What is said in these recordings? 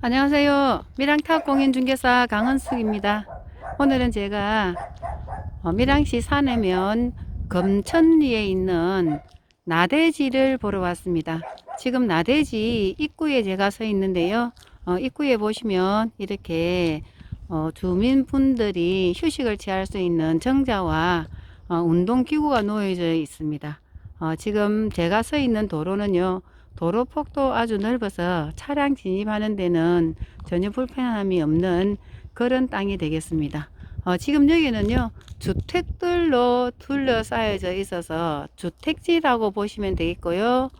안녕하세요. 미랑탑 공인중개사 강은숙입니다. 오늘은 제가 어, 미랑시 산해면 검천리에 있는 나대지를 보러 왔습니다. 지금 나대지 입구에 제가 서 있는데요. 어, 입구에 보시면 이렇게 어, 주민분들이 휴식을 취할 수 있는 정자와 어, 운동기구가 놓여져 있습니다. 어, 지금 제가 서 있는 도로는요. 도로 폭도 아주 넓어서 차량 진입하는 데는 전혀 불편함이 없는 그런 땅이 되겠습니다. 어, 지금 여기는요, 주택들로 둘러싸여져 있어서 주택지라고 보시면 되겠고요.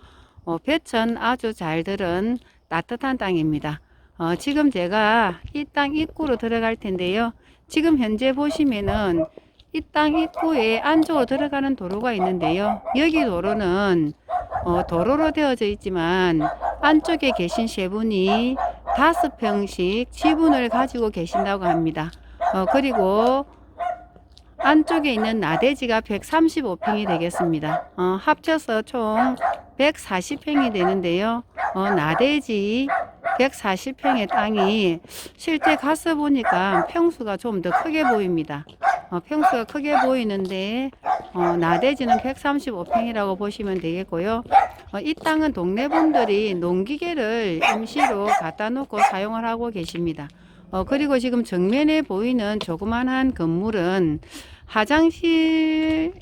어, 볕은 아주 잘 들은 따뜻한 땅입니다. 어, 지금 제가 이 땅 입구로 들어갈 텐데요. 지금 현재 보시면은 이 땅 입구에 안쪽으로 들어가는 도로가 있는데요. 여기 도로는 어, 도로로 되어져 있지만 안쪽에 계신 세 분이 다섯 평씩 지분을 가지고 계신다고 합니다. 어, 그리고 안쪽에 있는 나대지가 135평이 되겠습니다. 어, 합쳐서 총 140평이 되는데요. 어, 나대지 140평의 땅이 실제 가서 보니까 평수가 좀 더 크게 보입니다. 어, 평수가 크게 보이는데 어, 나대지는 135평이라고 보시면 되겠고요. 어, 이 땅은 동네 분들이 농기계를 임시로 갖다 놓고 사용을 하고 계십니다. 어, 그리고 지금 정면에 보이는 조그만한 건물은 화장실을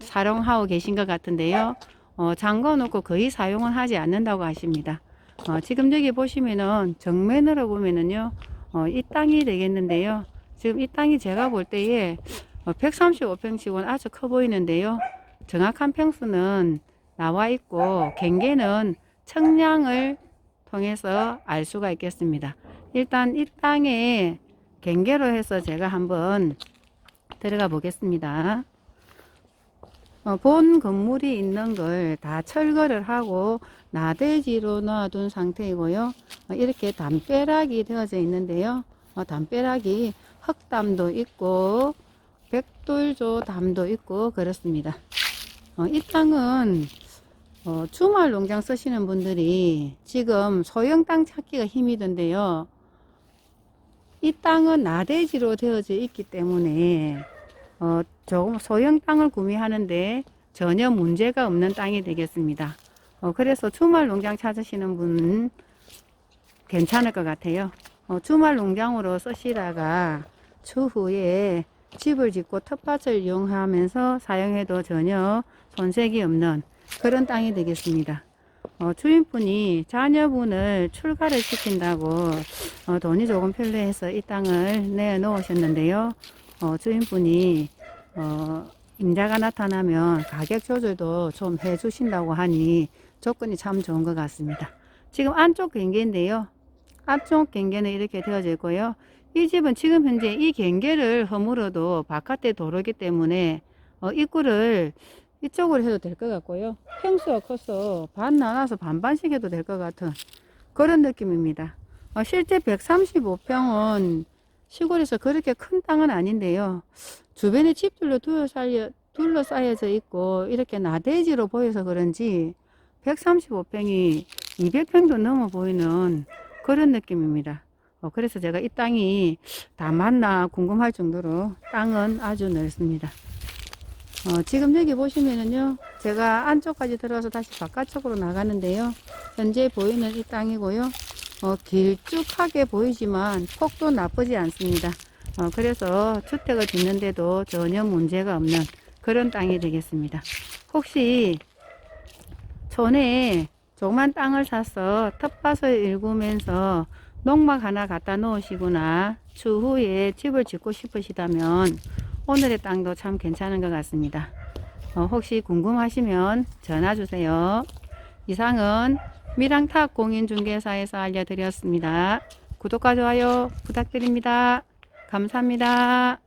사용하고 계신 것 같은데요. 어, 잠궈 놓고 거의 사용을 하지 않는다고 하십니다. 어, 지금 여기 보시면은 정면으로 보면은요, 어, 이 땅이 되겠는데요. 지금 이 땅이 제가 볼 때에 어, 135평씩은 아주 커 보이는데요. 정확한 평수는 나와 있고 경계는 청량을 통해서 알 수가 있겠습니다. 일단 이 땅에 경계로 해서 제가 한번 들어가 보겠습니다. 어, 본 건물이 있는 걸 다 철거를 하고 나대지로 놔둔 상태이고요. 어, 이렇게 담벼락이 되어져 있는데요. 어, 담벼락이 흑담도 있고 백돌조 담도 있고 그렇습니다. 어, 이 땅은 어, 주말 농장 쓰시는 분들이 지금 소형 땅 찾기가 힘이 든데요. 이 땅은 나대지로 되어져 있기 때문에 어, 조금 소형 땅을 구매하는데 전혀 문제가 없는 땅이 되겠습니다. 어, 그래서 주말 농장 찾으시는 분은 괜찮을 것 같아요. 어, 주말 농장으로 쓰시다가 추후에 집을 짓고 텃밭을 이용하면서 사용해도 전혀 손색이 없는 그런 땅이 되겠습니다. 어, 주인분이 자녀분을 출가를 시킨다고 어, 돈이 조금 필요해서 이 땅을 내놓으셨는데요. 어, 주인분이 어, 임자가 나타나면 가격 조절도 좀 해주신다고 하니 조건이 참 좋은 것 같습니다. 지금 안쪽 경계인데요. 안쪽 경계는 이렇게 되어져 있고요. 이 집은 지금 현재 이 경계를 허물어도 바깥에 도로기 때문에 어, 입구를 이쪽으로 해도 될 것 같고요. 평수가 커서 반 나눠서 반반씩 해도 될 것 같은 그런 느낌입니다. 어, 실제 135평은 시골에서 그렇게 큰 땅은 아닌데요. 주변에 집들로 둘러싸여, 둘러싸여져 있고 이렇게 나대지로 보여서 그런지 135평이 200평도 넘어 보이는 그런 느낌입니다. 어, 그래서 제가 이 땅이 다 맞나 궁금할 정도로 땅은 아주 넓습니다. 어, 지금 여기 보시면은요, 제가 안쪽까지 들어와서 다시 바깥쪽으로 나가는데요. 현재 보이는 이 땅이고요. 어, 길쭉하게 보이지만 폭도 나쁘지 않습니다. 어, 그래서 주택을 짓는데도 전혀 문제가 없는 그런 땅이 되겠습니다. 혹시 전에 조그만 땅을 사서 텃밭을 일구면서 농막 하나 갖다 놓으시거나 추후에 집을 짓고 싶으시다면 오늘의 땅도 참 괜찮은 것 같습니다. 어, 혹시 궁금하시면 전화 주세요. 이상은 미랑탑 공인중개사에서 알려드렸습니다. 구독과 좋아요 부탁드립니다. 감사합니다.